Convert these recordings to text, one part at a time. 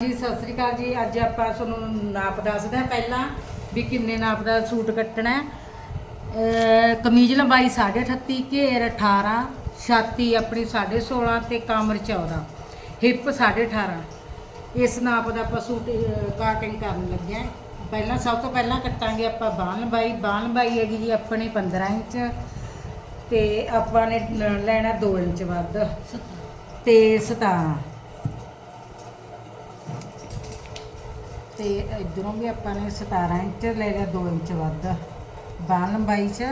ਜੀ ਸਤਿ ਸ੍ਰੀ ਅਕਾਲ ਜੀ। ਅੱਜ ਆਪਾਂ ਤੁਹਾਨੂੰ ਨਾਪ ਦੱਸਦੇ ਹਾਂ ਪਹਿਲਾਂ ਵੀ ਕਿੰਨੇ ਨਾਪ ਦਾ ਸੂਟ ਕੱਟਣਾ ਹੈ। ਕਮੀਜ਼ ਲੰਬਾਈ 38 ਘੇਰ 18 ਛਾਤੀ ਆਪਣੀ 16.5 ਤੇ ਕਮਰ 14 ਹਿੱਪ 18.5 ਇਸ ਨਾਪ ਦਾ ਆਪਾਂ ਸੂਟ ਕਾਟਿੰਗ ਕਰਨ ਲੱਗੇ ਹਾਂ। ਪਹਿਲਾਂ ਸਭ ਤੋਂ ਪਹਿਲਾਂ ਕੱਟਾਂਗੇ ਆਪਾਂ ਬਾਂਹ ਲੰਬਾਈ। ਬਾਂਹ ਲੰਬਾਈ ਹੈਗੀ ਜੀ ਆਪਣੀ 15 ਇੰਚ ਤੇ ਆਪਾਂ ਨੇ ਲੈਣਾ 2 ਇੰਚ ਵੱਧ ਤੇ 17 ਤੇ ਇਧਰੋਂ ਵੀ ਆਪਾਂ ਨੇ 17 ਇੰਚ ਲੈ ਲਿਆ 2 ਇੰਚ ਵੱਧ। ਬਾਂਹ ਲੰਬਾਈ ਚ।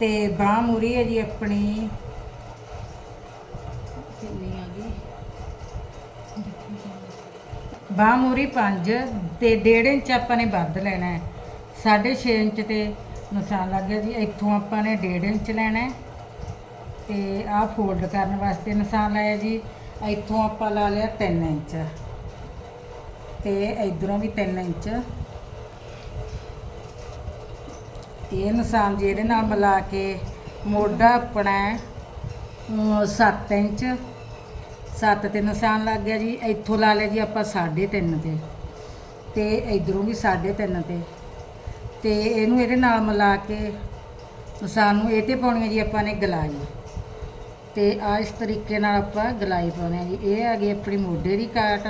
ਤੇ ਬਾਂਹ ਮੂਰੀ ਹੈ ਜੀ ਆਪਣੀ। ਕਿੰਨੀ ਆ ਗਈ? ਬਾਂਹ ਮੂਰੀ 5 ਤੇ 1.5 ਇੰਚ ਆਪਾਂ ਨੇ ਵੱਧ ਲੈਣਾ ਹੈ। 6.5 ਇੰਚ ਤੇ ਨਿਸ਼ਾਨ ਲੱਗ ਗਿਆ ਜੀ। ਇੱਥੋਂ ਆਪਾਂ ਨੇ 1.5 ਇੰਚ ਲੈਣਾ ਹੈ। ਤੇ ਆਹ ਫੋਲਡ ਕਰਨ ਵਾਸਤੇ ਨਿਸ਼ਾਨ ਲਾਇਆ ਜੀ। ਇੱਥੋਂ ਆਪਾਂ ਲਾ ਲਿਆ 3 ਇੰਚ। ਤੇ ਇਧਰੋਂ ਵੀ 3 ਇੰਚ। ਇਹ ਨਿਸ਼ਾਨ ਜੀ ਇਹਦੇ ਨਾਲ ਮਿਲਾ ਕੇ ਮੋਢਾ ਆਪਣਾ 7 ਇੰਚ। 7 ਤੇ ਨਿਸ਼ਾਨ ਲੱਗ ਗਿਆ ਜੀ, ਇੱਥੋਂ ਲਾ ਲਿਆ ਜੀ ਆਪਾਂ 3.5 ਤੇ। ਤੇ ਇਧਰੋਂ ਵੀ 3.5 ਤੇ। ਤੇ ਇਹਨੂੰ ਇਹਦੇ ਨਾਲ ਮਿਲਾ ਕੇ ਨਿਸ਼ਾਨ ਨੂੰ ਇਹ ਤੇ ਪਾਉਣੀ ਹੈ ਜੀ ਆਪਾਂ ਨੇ ਗਲਾਈ। ਤੇ ਆ ਇਸ ਤਰੀਕੇ ਨਾਲ ਆਪਾਂ ਗਲਾਈ ਪਾਉਣੀ ਹੈ ਜੀ। ਇਹ ਆ ਗਈ ਆਪਣੀ ਮੋਢੇ ਦੀ ਕਾਟ।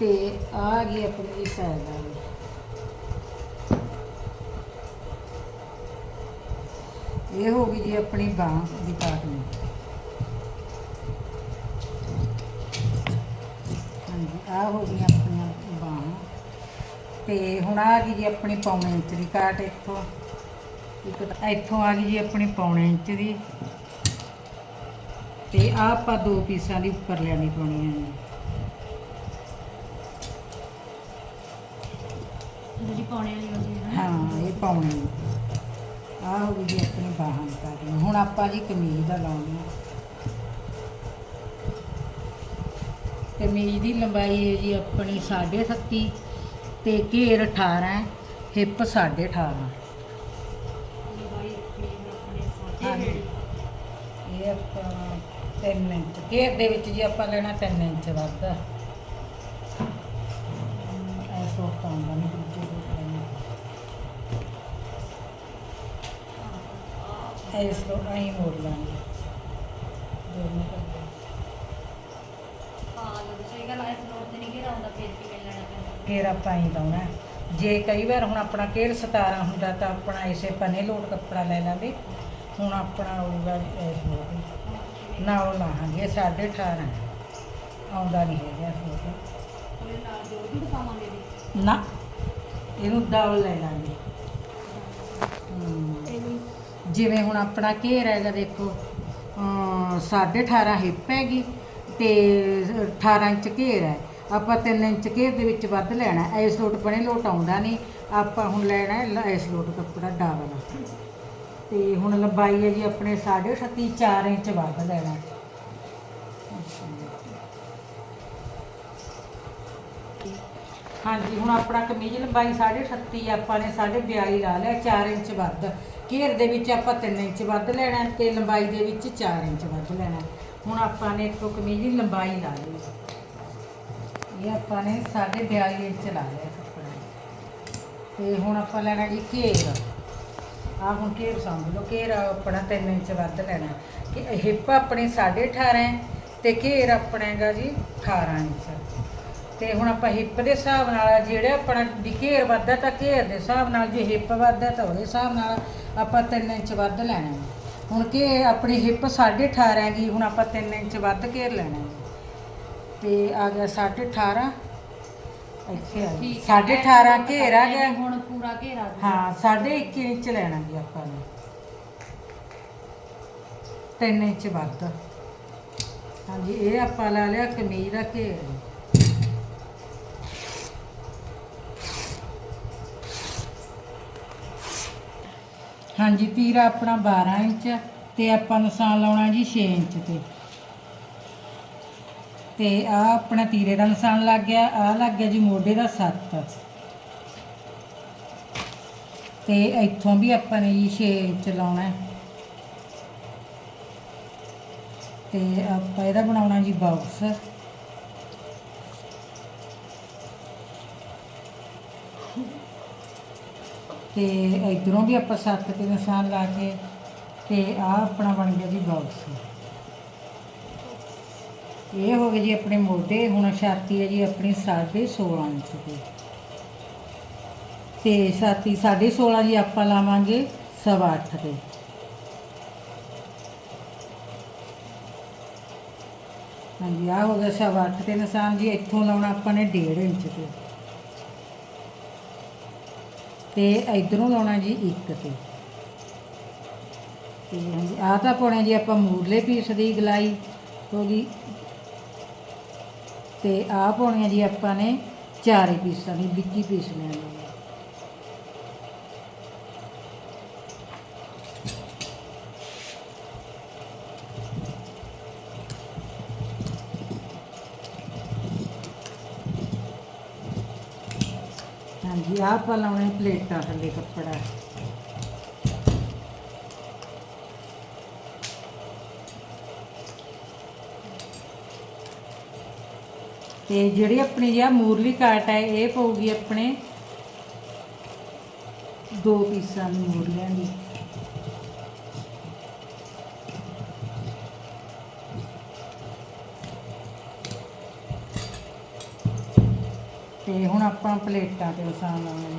ਤੇ ਆ ਗਈ ਆਪਣੀ ਸਾਈਡ ਵਾਲੀ। ਇਹ ਹੋ ਗਈ ਜੀ ਆਪਣੀ ਬਾਂਹ ਦੀ ਕਾਟਨੀ। ਹਾਂਜੀ, ਆ ਹੋ ਗਈ ਆਪਣੀਆਂ ਬਾਹਾਂ। ਤੇ ਹੁਣ ਆ ਗਈ ਜੀ ਆਪਣੀ ਪੌਣੇ ਇੰਚ ਦੀ ਕਾਟ ਇੱਥੋਂ। ਇੱਕ ਤਾਂ ਇੱਥੋਂ ਆ ਗਈ ਜੀ ਆਪਣੀ ਪੌਣੇ ਇੰਚ ਦੀ। ਤੇ ਆ ਆਪਾਂ ਦੋ ਪੀਸਾਂ ਦੀ ਉੱਪਰ ਲੈਣੀ ਪਾਉਣੀ ਹੈ ਜੀ ਜਿਹੜੀ ਪਾਉਣੇ ਵਾਲੀ ਹੁੰਦੀ ਹੈ ਨਾ। ਹਾਂ ਇਹ ਪਾਉਣੀ ਆ। ਹੋ ਗਈ ਜੀ ਆਪਣੀ ਬਾਹਾਂ ਕਾਟਨੀ ਹੁਣ ਆਪਾਂ ਜੀ ਕਮੀਜ਼ ਦਾ ਲਾਉਣੀ ਕਮੀਜ਼ ਦੀ ਲੰਬਾਈ ਹੈ ਜੀ ਆਪਣੀ 37 ਤੇ ਘੇਰ 18 ਹੈ ਹਿੱਪ 18.5 ਲੰਬਾਈ ਕਰੀਬ ਆਪਣੇ ਹਾਂਜੀ। ਸਾਥੀ ਇਹ ਆਪਾਂ 3 ਇੰਚ। ਘੇਰ ਦੇ ਵਿੱਚ ਜੀ ਆਪਾਂ ਲੈਣਾ 3 ਇੰਚ ਵੱਧ। ਐ ਸੋਟ ਪਾਉਂਦਾ ਲੋ ਆਈ ਮੋੜ ਲਾਂਗੇ। ਦੋਨੋਂ ਕਰਦੇ ਹਾਂ ਜਦੋਂ ਸਹੀ ਗੱਲ ਹੈ ਫਲੋਰ ਤੇ ਨਹੀਂ ਘੇਰਾ ਹੁੰਦਾ ਫਿਰ ਕਿਵੇਂ ਲੈਣਾ ਪੈਂਦਾ। ਘੇਰ ਆਪਾਂ ਹੀ ਲਾਉਣਾ। ਜੇ ਕਈ ਵਾਰ ਹੁਣ ਆਪਣਾ ਘੇਰ 17 ਹੁੰਦਾ ਤਾਂ ਆਪਣਾ ਇਸੇ ਪਨੇ ਲੋਟ ਕੱਪੜਾ ਲੈ ਲਾਂਗੇ। ਹੁਣ ਆਪਣਾ ਆਊਗਾ ਇਸ ਲੋਟ ਨਾਲ ਲਾਹਾਂਗੇ 18.5 ਹੈ। ਆਉਂਦਾ ਨਹੀਂ ਹੈਗਾ ਲੋਟ ਉਹਦੇ ਨਾਲ ਜੋੜ ਵੀ ਵੀ। ਨਾ ਇਹਨੂੰ ਡਬਲ ਲੈ ਲਾਂਗੇ। ਜਿਵੇਂ ਹੁਣ ਆਪਣਾ ਘੇਰ ਹੈਗਾ ਦੇਖੋ ਅਮ, ਸਾਢੇ 18 ਹਿੱਪ ਹੈਗੀ ਤੇ 18 ਇੰਚ ਘੇਰ ਹੈ। ਆਪਾਂ 3 ਇੰਚ ਘੇਰ ਦੇ ਵਿੱਚ ਵੱਧ ਲੈਣਾ ਹੈ। ਇਸ ਲੋਟ ਬਣੇ ਲੋਟ ਆਉਂਦਾ ਨਹੀਂ। ਆਪਾਂ ਹੁਣ ਲੈਣਾ ਹੈ ਲ- ਇਸ ਲੋਟ ਕੱਪੜਾ ਡਬਲ। ਤੇ ਹੁਣ ਲੰਬਾਈ ਹੈ ਜੀ ਆਪਣੇ 38 4 ਇੰਚ ਵੱਧ ਲੈਣਾ ਹਾਂਜੀ ਹੁਣ ਆਪਣਾ ਕਮੀਜ਼ ਲੰਬਾਈ 38 ਆਪਾਂ ਨੇ 42 ਲਾ ਲਿਆ 4 ਇੰਚ ਵੱਧ। ਘੇਰ ਦੇ ਵਿੱਚ ਆਪਾਂ 3 ਇੰਚ ਵੱਧ ਲੈਣਾ ਹੈ ਤੇ ਲੰਬਾਈ ਦੇ ਵਿੱਚ 4 ਇੰਚ ਵੱਧ ਲੈਣਾ। ਹੁਣ ਆਪਾਂ ਨੇ ਇੱਥੋਂ ਕਮੀਜ਼ ਦੀ ਲੰਬਾਈ ਲਾ ਲਈ। ਇਹ ਆਪਾਂ ਨੇ 42 ਇੰਚ ਲਾ ਲਿਆ ਕੱਪੜਾ। ਤੇ ਹੁਣ ਆਪਾਂ ਲੈਣਾ ਜੀ ਘੇਰ। ਆ ਹੁਣ ਘੇਰ ਸਮਝ ਲਓ, ਘੇਰ ਆਪਣਾ 3 ਇੰਚ ਵੱਧ ਲੈਣਾ। ਕਿ ਹਿੱਪ ਆਪਣੀ 18.5 ਹੈ ਤੇ ਘੇਰ ਆਪਣਾ ਹੈਗਾ ਜੀ 18 ਇੰਚ। ਤੇ ਹੁਣ ਆਪਾਂ ਹਿੱਪ ਦੇ ਹਿਸਾਬ ਨਾਲ ਜਿਹੜਾ ਆਪਣਾ ਵੀ ਘੇਰ ਵੱਧਦਾ ਤਾਂ ਘੇਰ ਦੇ ਹਿਸਾਬ ਨਾਲ, ਜੇ ਹਿੱਪ ਵੱਧਦਾ ਤਾਂ ਉਹਦੇ ਹਿਸਾਬ ਨਾਲ ਆਪਾਂ 3 ਇੰਚ ਵੱਧ ਲੈਣਾ ਹੈ। ਹੁਣ ਕਿ ਆਪਣੀ ਹਿੱਪ 18.5 ਹੈਗੀ ਹੁਣ ਆਪਾਂ 3 ਇੰਚ ਵੱਧ ਘੇਰ ਲੈਣਾ ਹੈ। ਤੇ ਆ ਗਿਆ 18.5 ਇੱਥੇ ਆ ਗਿਆ ਹੈ। 18.5 ਘੇਰ ਆ ਗਿਆ ਹੁਣ ਪੂਰਾ ਘੇਰਾ ਹਾਂ ਸਾਢੇ 1 ਇੰਚ ਲੈਣਾ ਜੀ ਆਪਾਂ ਨੇ 3 ਇੰਚ ਵੱਧ ਹਾਂਜੀ ਇਹ ਆਪਾਂ ਲਾ ਲਿਆ ਕਮੀਜ਼ ਦਾ ਘੇਰ ਹਾਂਜੀ, ਤੀਰਾ ਆਪਣਾ 12 ਇੰਚ ਤੇ ਆਪਾਂ ਨਿਸ਼ਾਨ ਲਾਉਣਾ ਜੀ 6 ਇੰਚ ਤੇ। ਤੇ ਆ ਆਪਣਾ ਤੀਰੇ ਦਾ ਨਿਸ਼ਾਨ ਲੱਗ ਗਿਆ ਆ ਲੱਗ ਗਿਆ ਜੀ ਮੋਢੇ ਦਾ 7 ਤੇ ਇੱਥੋਂ ਵੀ ਆਪਾਂ ਨੇ ਜੀ 6 ਇੰਚ ਲਾਉਣਾ ਹੈ। ਤੇ ਆਪਾਂ ਇਹਦਾ ਬਣਾਉਣਾ ਜੀ ਬਾਕਸ। ਤੇ ਇਧਰੋਂ ਵੀ ਆਪਾਂ ਸੱਤ ਤੇ ਨਿਸ਼ਾਨ ਲਾ ਕੇ ਤੇ ਆ ਆਪਣਾ ਬਣ ਗਿਆ ਜੀ ਬਾਕਸ ਇਹ ਹੋ ਗਏ ਜੀ ਆਪਣੇ ਮੋਢੇ, ਹੁਣ ਛਾਤੀ ਹੈ ਜੀ ਆਪਣੀ 16.5 ਇੰਚ ਦੀ। ਤੇ ਛਾਤੀ 16.5 ਜੀ ਆਪਾਂ ਲਾਵਾਂਗੇ ਸਵਾ ਅੱਠ ਤੇ ਹਾਂਜੀ ਆ ਹੋ ਗਿਆ ਸਵਾ ਅੱਠ ਤੇ ਨਿਸ਼ਾਨ ਜੀ, ਇੱਥੋਂ ਲਾਉਣਾ ਆਪਾਂ ਨੇ 1.5 ਇੰਚ ਤੇ। ਤੇ ਇਧਰੋਂ ਲਾਉਣਾ ਜੀ ਇੱਕ ਤੇ। ਤੇ ਹਾਂਜੀ, ਆਹ ਤਾਂ ਪਾਉਣੇ ਜੀ ਆਪਾਂ ਮੂਰਲੇ ਪੀਸ ਦੀ ਗਲਾਈ ਹੋ ਗਈ ਤੇ ਆਹ ਪਾਉਣੇ ਆ ਜੀ ਆਪਾਂ ਨੇ ਚਾਰੇ ਪੀਸਾਂ ਦੀ, ਵਿੱਚੀ ਪੀਸ ਲੈਣਾ ਆ ਹਾਂਜੀ, ਆਹ ਆਪਾਂ ਲਾਉਣੇ ਪਲੇਟਾਂ ਥੱਲੇ ਕੱਪੜਾ। ਤੇ ਜਿਹੜੀ ਆਪਣੀ ਜੀ ਆਹ ਮੂਰਲੀ ਕਾਟ ਹੈ, ਇਹ ਪਊਗੀ ਆਪਣੇ ਦੋ ਪੀਸਾਂ ਦੀ ਮੂਰਲੀਆਂ ਦੀ। ਤੇ ਹੁਣ ਆਪਾਂ ਪਲੇਟਾਂ ਤੇ ਵਸਾਣ ਲਾਉਣੇ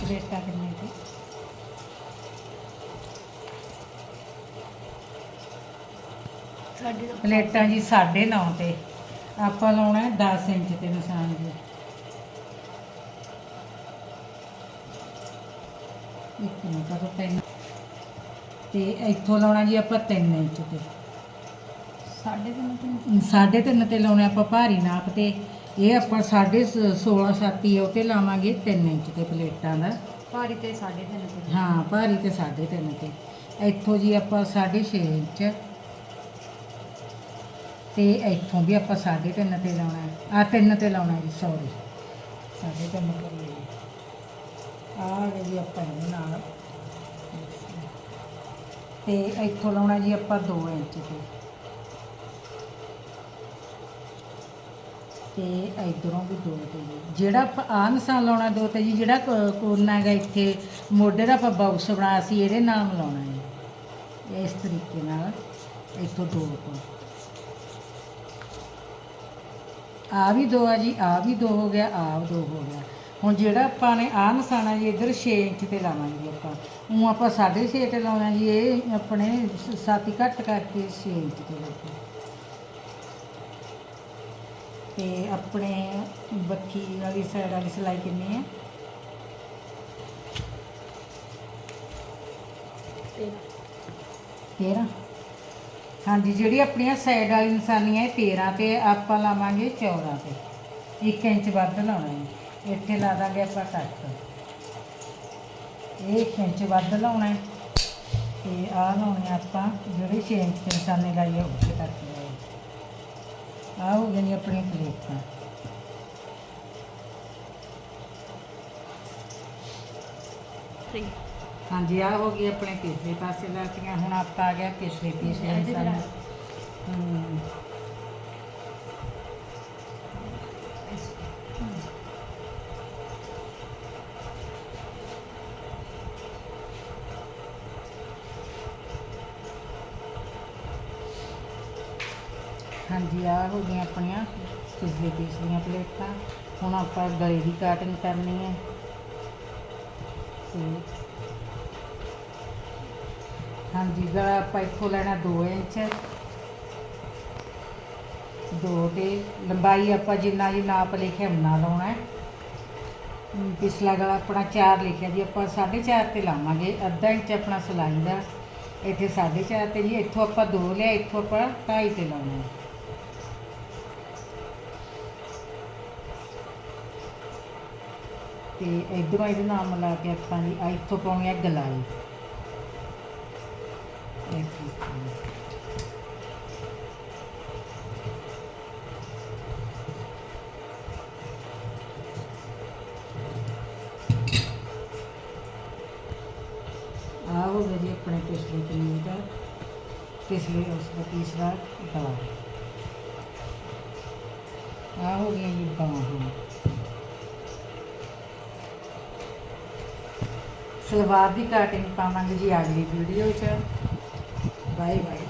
ਪਲੇਟਾਂ ਕਿੰਨੇ ਦੀ ਸਾਡੇ ਤੋਂ ਪਲੇਟਾਂ ਜੀ 9.5 ਤੇ। ਆਪਾਂ ਲਾਉਣਾ ਹੈ 10 ਇੰਚ ਤੇ ਨਿਸ਼ਾਨ ਜੀ। ਇੱਕ ਮਿੰਟ ਦਾ ਪੈਨ ਤੇ ਇੱਥੋਂ ਲਾਉਣਾ ਜੀ ਆਪਾਂ 3 ਇੰਚ ਤੇ। ਸਾਡੇ ਤੋਂ ਤਾਂ। ਸਾਢੇ ਤਿੰਨ ਤੇ ਲਾਉਣੇ ਆਪਾਂ ਭਾਰੀ ਨਾਪ ਤੇ। ਇਹ ਆਪਾਂ ਸਾਢੇ 16 7 ਉਹ ਤੇ ਲਾਵਾਂਗੇ 3 ਇੰਚ ਤੇ ਪਲੇਟਾਂ ਦਾ। ਭਾਰੀ ਤੇ ਸਾਡੇ ਤੋਂ ਤੇ। ਹਾਂ ਭਾਰੀ ਤੇ ਸਾਢੇ ਤਿੰਨ ਤੇ। ਇੱਥੋਂ ਜੀ ਆਪਾਂ 6.5 ਇੰਚ ਤੇ ਇੱਥੋਂ ਵੀ ਆਪਾਂ ਸਾਢੇ ਤਿੰਨ ਤੇ ਲਾਉਣਾ। ਆ ਤਿੰਨ ਤੇ ਲਾਉਣਾ ਜੀ ਸੌਰੀ ਸਾਢੇ ਤਿੰਨ ਕਰੀਏ ਆ ਗਏ ਜੀ ਆਪਾਂ ਇਹਦੇ ਨਾਲ। ਤੇ ਇੱਥੋਂ ਲਾਉਣਾ ਜੀ ਆਪਾਂ 2 ਇੰਚ ਤੇ। ਤੇ ਇਧਰੋਂ ਵੀ ਦੋ ਤੇ ਜੀ। ਜਿਹੜਾ ਆਪਾਂ ਆਹ ਨਿਸ਼ਾਨ ਲਾਉਣਾ ਦੋ ਤੇ ਜੀ, ਜਿਹੜਾ ਕੋ- ਕੋਨਾ ਹੈਗਾ ਇੱਥੇ, ਮੋਢੇ ਦਾ ਆਪਾਂ ਬਾਕਸ ਬਣਾਇਆ ਸੀ, ਇਹਦੇ ਨਾਮ ਲਾਉਣਾ ਹੈ। ਇਸ ਤਰੀਕੇ ਨਾਲ ਇੱਥੋਂ ਦੋ ਤੋਂ ਆ ਵੀ ਦੋ ਆ ਜੀ ਆ ਵੀ ਦੋ ਹੋ ਗਿਆ ਆ ਦੋ ਹੋ ਗਿਆ। ਹੁਣ ਜਿਹੜਾ ਆਪਾਂ ਨੇ ਆਹ ਨਿਸ਼ਾਨਾ ਜੀ, ਇੱਧਰ 6 ਇੰਚ ਤੇ ਲਾਵਾਂਗੇ ਜੀ ਆਪਾਂ। ਉਹ ਆਪਾਂ 6.5 ਤੇ ਲਾਉਣਾ ਜੀ, ਇਹ ਆਪਣੇ ਸ- ਸੱਤ ਹੀ ਘੱਟ ਕਰਕੇ 6 ਇੰਚ ਤੇ ਲਾਉਂਦੇ ਤੇ ਆਪਣੇ ਬੱਕੀ ਵਾਲੀ ਸਾਈਡ ਵਾਲੀ ਸਿਲਾਈ ਕਿੰਨੀ ਹੈ। ਤੇਰਾਂ। ਹਾਂਜੀ, ਜਿਹੜੀ ਆਪਣੀਆਂ ਸਾਈਡ ਵਾਲੀ ਨਿਸ਼ਾਨੀਆਂ, ਇਹ 13 ਤੇ, ਆਪਾਂ ਲਾਵਾਂਗੇ 14 ਤੇ। 1 ਇੰਚ ਵੱਧ ਲਾਉਣਾ ਹੈ। ਇੱਥੇ ਲਾ ਦਾਂਗੇ ਆਪਾਂ 60 ਇਹ 1 ਇੰਚ ਵੱਧ ਲਾਉਣਾ ਹੈ। ਤੇ ਆਹ ਲਾਉਣੇ ਆਪਾਂ, ਜਿਹੜੇ 6 ਇੰਚ ਦੇ ਨਿਸ਼ਾਨੇ ਲਾਈਏ ਉੱਥੇ ਤੱਕ ਆਹ ਹੋ ਗਈਆਂ ਆਪਣੀਆਂ ਪਲੇਟਾਂ ਹਾਂਜੀ ਆ ਹੋ ਗਈ ਆਪਣੇ ਪਿਛਲੇ ਪਾਸੇ ਲਾਤੀਆਂ ਹੁਣ ਆਪਾਂ ਆ ਗਿਆ ਪਿਛਲੇ ਪਿਛਲੇ ਇਹਦੇ ਨਿਸ਼ਾਨੇ ਹਾਂਜੀ ਆ ਹੋ ਗਈਆਂ ਆਪਣੀਆਂ ਪਿਛਲੇ ਪੀਸ ਦੀਆਂ ਪਲੇਟਾਂ। ਹੁਣ ਆਪਾਂ ਗਲੇ ਦੀ ਕਾਟਿੰਗ ਕਰਨੀ ਹੈ। ਤੇ ਹਾਂਜੀ, ਗਲਾ ਆਪਾਂ ਇੱਥੋਂ ਲੈਣਾ 2 ਇੰਚ। ਦੋ ਤੇ ਲੰਬਾਈ ਆਪਾਂ ਜਿੰਨਾ ਜੀ ਨਾਪ ਲਿਖਿਆ ਉਨਾ ਲਾਉਣਾ ਹੈ। ਪਿਛਲਾ ਗਲਾ ਆਪਣਾ 4 ਲਿਖਿਆ ਜੀ, ਆਪਾਂ 4.5 ਤੇ ਲਾਵਾਂਗੇ। ਅੱਧਾ ਇੰਚ ਆਪਣਾ ਸਿਲਾਈ ਦਾ। ਇੱਥੇ 4.5 ਤੇ ਜੀ, ਇੱਥੋਂ ਆਪਾਂ 2 ਲਿਆ, ਇੱਥੋਂ ਆਪਾਂ 2.5 ਤੇ ਲਾਉਣਾ ਹੈ। ਤੇ ਇਧਰੋਂ ਇਹਦੇ ਨਾਮ ਮਿਲਾ ਕੇ ਆਪਾਂ ਜੀ ਇੱਥੋਂ ਪਾਉਣੀ ਹੈ ਗਲਾਈ ਇੱਥੇ ਆਹ ਹੋ ਗਿਆ ਜੀ ਆਪਣੇ ਪਿਛਲੇ ਕਮੀਜ਼ ਦਾ? ਪਿਛਲੇ ਉਸ ਦਾ ਤੀਸਰਾ ਗਲਾ ਆਹ ਹੋ ਗਿਆ ਜੀ ਬਾਹਾਂ ਸਲਵਾਰ ਦੀ ਕਟਿੰਗ ਪਾਵਾਂਗੇ ਜੀ ਅਗਲੀ ਵੀਡੀਓ 'ਚ। Bye bye